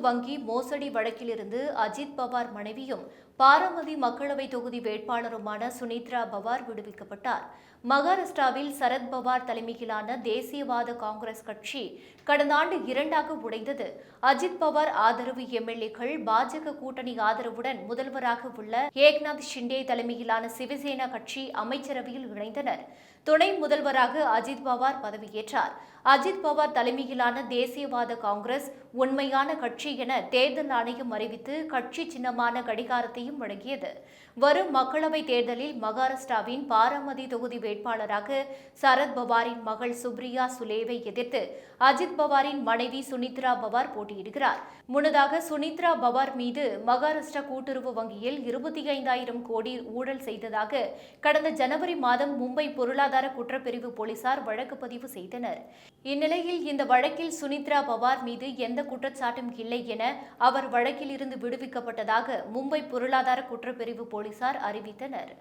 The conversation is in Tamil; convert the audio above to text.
வங்கி மோசடி வழக்கிலிருந்து அஜித் பவார் மனைவியும் பாரமதி மக்களவை தொகுதி வேட்பாளருமான சுனித்ரா பவார் விடுவிக்கப்பட்டார். மகாராஷ்டிராவில் சரத் பவார் தலைமையிலான தேசியவாத காங்கிரஸ் கட்சி கடந்த ஆண்டு இரண்டாக உடைந்தது. அஜித் பவார் ஆதரவு எம்எல்ஏக்கள் பாஜக கூட்டணி ஆதரவுடன் முதல்வராக உள்ள ஏக்நாத் ஷிண்டே தலைமையிலான சிவசேனா கட்சி அமைச்சரவையில் இணைந்தனர். துணை முதல்வராக அஜித் பவார் பதவியேற்றார். அஜித் பவார் தலைமையிலான தேசியவாத காங்கிரஸ் உண்மையான கட்சி என தேர்தல் ஆணையம் அறிவித்து கட்சி சின்னமான கடிகாரத்தையும் வழங்கியது. வரும் மக்களவைத் தேர்தலில் மகாராஷ்டிராவின் பாரமதி தொகுதி வேட்பாளராக சரத் பவாரின் மகள் சுப்ரியா சுலேவை எதிர்த்து அஜித் பவாரின் மனைவி சுனித்ரா பவார் போட்டியிடுகிறார். முன்னதாக சுனித்ரா பவார் மீது மகாராஷ்டிரா கூட்டுறவு வங்கியில் இருபத்தி ஐந்தாயிரம் கோடி ஊழல் செய்ததாக கடந்த ஜனவரி மாதம் மும்பை பொருளாதார குற்றப்பிரிவு போலீசார் வழக்கு பதிவு செய்தனர். இந்நிலையில் இந்த வழக்கில் சுனித்ரா பவார் மீது எந்த குற்றச்சாட்டும் இல்லை என அவர் வழக்கில் இருந்து விடுவிக்கப்பட்டதாக மும்பை பொருளாதார குற்றப்பிரிவு போலீசார் அறிவித்தனர்.